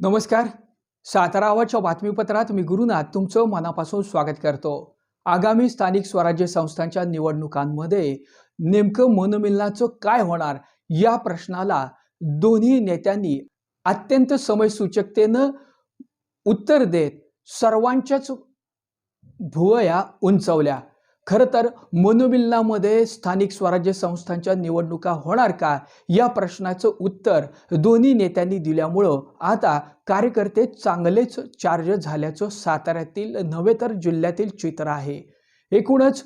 नमस्कार. सातारा आवाजच्या बातमीपत्रात मी गुरुनाथ तुमचं मनापासून स्वागत करतो. आगामी स्थानिक स्वराज्य संस्थांच्या निवडणुकांमध्ये नेमकं मनमिलनाचं काय होणार या प्रश्नाला दोन्ही नेत्यांनी अत्यंत समयसूचकतेनं उत्तर देत सर्वांच्याच भुवया उंचवल्या. खरं तर मनोबिल्लामध्ये स्थानिक स्वराज्य संस्थांच्या निवडणुका होणार का? या प्रश्नाचं उत्तर दोन्ही नेत्यांनी दिल्यामुळं आता कार्यकर्ते चांगलेच चार्ज झाल्याचं साताऱ्यातील नव्हे तर जिल्ह्यातील चित्र आहे. एकूणच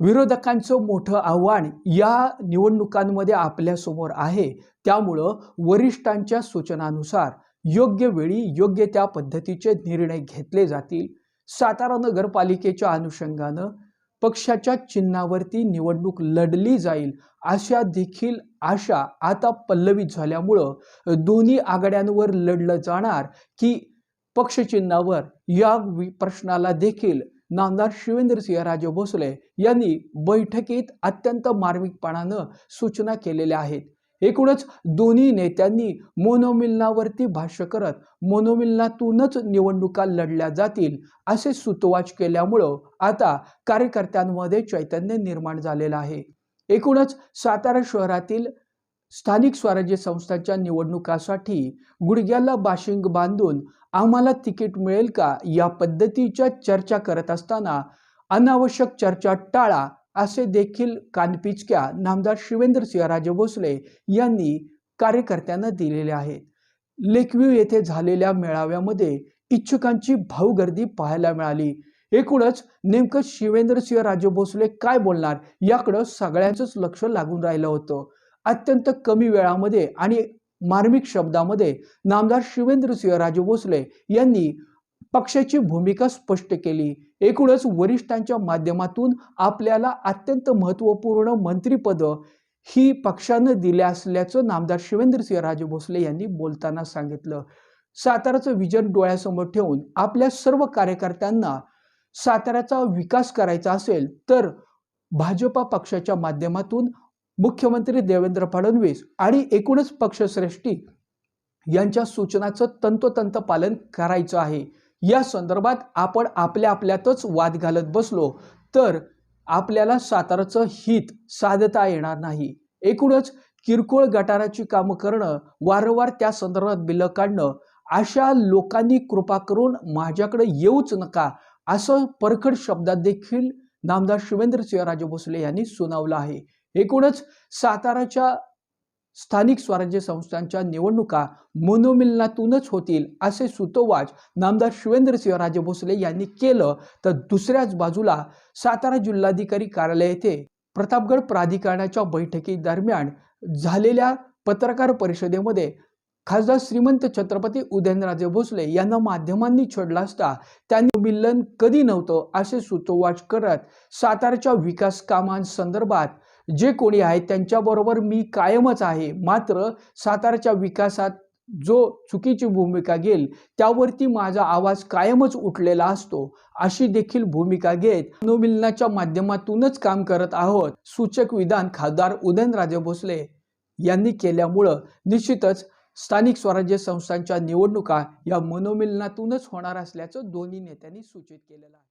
विरोधकांचं मोठं आव्हान या निवडणुकांमध्ये आपल्यासमोर आहे. त्यामुळं वरिष्ठांच्या सूचनानुसार योग्य वेळी योग्य त्या पद्धतीचे निर्णय घेतले जातील. सातारा नगरपालिकेच्या अनुषंगानं पक्षाच्या चिन्हावरती निवडणूक लढली जाईल अशा देखील आशा आता पल्लवित झाल्यामुळं दोन्ही आघाड्यांवर लढलं जाणार की पक्षचिन्हावर या प्रश्नाला देखील नामदार शिवेंद्रसिंह राजे भोसले यांनी बैठकीत अत्यंत मार्मिकपणानं सूचना केलेल्या आहेत. एकूणच दोन्ही नेत्यांनी मनोमिलनावरती भाष्य करत मनोमिलनातूनच निवडणुका लढल्या जातील असे सुतवाच केल्यामुळं आता कार्यकर्त्यांमध्ये चैतन्य निर्माण झालेलं आहे. एकूणच सातारा शहरातील स्थानिक स्वराज्य संस्थांच्या निवडणुकासाठी गुडघ्याला बाशिंग बांधून आम्हाला तिकीट मिळेल का या पद्धतीच्या चर्चा करत असताना अनावश्यक चर्चा टाळा असे देखील कानपिचक्या नामदार शिवेंद्रसिंह राजे भोसले यांनी कार्यकर्त्यांना दिलेले आहेत. लेकव्यू येथे झालेल्या मेळाव्यामध्ये इच्छुकांची भाऊगर्दी पाहायला मिळाली. एकूणच नेमकं शिवेंद्रसिंह राजे भोसले काय बोलणार याकडं सगळ्यांचंच लक्ष लागून राहिलं होतं. अत्यंत कमी वेळामध्ये आणि मार्मिक शब्दामध्ये नामदार शिवेंद्रसिंह राजे भोसले यांनी पक्षाची भूमिका स्पष्ट केली. एकूणच वरिष्ठांच्या माध्यमातून आपल्याला अत्यंत महत्त्वपूर्ण मंत्रिपद ही पक्षानं दिल्या असल्याचं नामदार शिवेंद्रसिंह राजे भोसले यांनी बोलताना सांगितलं. साताराचं विजन डोळ्यासमोर ठेवून आपल्या सर्व कार्यकर्त्यांना साताऱ्याचा विकास करायचा असेल तर भाजपा पक्षाच्या माध्यमातून मुख्यमंत्री देवेंद्र फडणवीस आणि एकूणच पक्षश्रेष्ठी यांच्या सूचनाचं तंतोतंत पालन करायचं आहे. या संदर्भात आपण आपल्या आपल्यातच वाद घालत बसलो तर आपल्याला साताराचं हित साधता येणार नाही. एकूणच किरकोळ गटाराची कामं करणं वारंवार त्या संदर्भात बिलं काढणं अशा लोकांनी कृपा करून माझ्याकडे येऊच नका असं परखड शब्दात देखील नामदार शिवेंद्रसिंह राजे भोसले यांनी सुनावलं आहे. एकूणच साताराच्या स्थानिक स्वराज्य संस्थांच्या निवडणुका मनोमिलनातूनच होतील असे सुतोवाच नामदार शिवेंद्रसिंह राजे भोसले यांनी केलं तर दुसऱ्याच बाजूला सातारा जिल्हाधिकारी कार्यालय येथे प्रतापगड प्राधिकरणाच्या बैठकीदरम्यान झालेल्या पत्रकार परिषदेमध्ये खासदार श्रीमंत छत्रपती उदयनराजे भोसले यांना माध्यमांनी छडला असता त्यांनी मिलन कधी नव्हतं असे सुतोवाच करत साताराच्या विकास कामांसंदर्भात जे कोणी आहेत त्यांच्याबरोबर मी कायमच आहे. मात्र साताराच्या विकासात जो चुकीची भूमिका घेईल त्यावरती माझा आवाज कायमच उठलेला असतो. अशी देखील भूमिका घेत मनोमिलनाच्या माध्यमातूनच काम करत आहोत सूचक विधान खासदार उदयनराजे भोसले यांनी केल्यामुळं निश्चितच स्थानिक स्वराज्य संस्थांच्या निवडणुका या मनोमिलनातूनच होणार असल्याचं दोन्ही नेत्यांनी सूचित केलेलं आहे.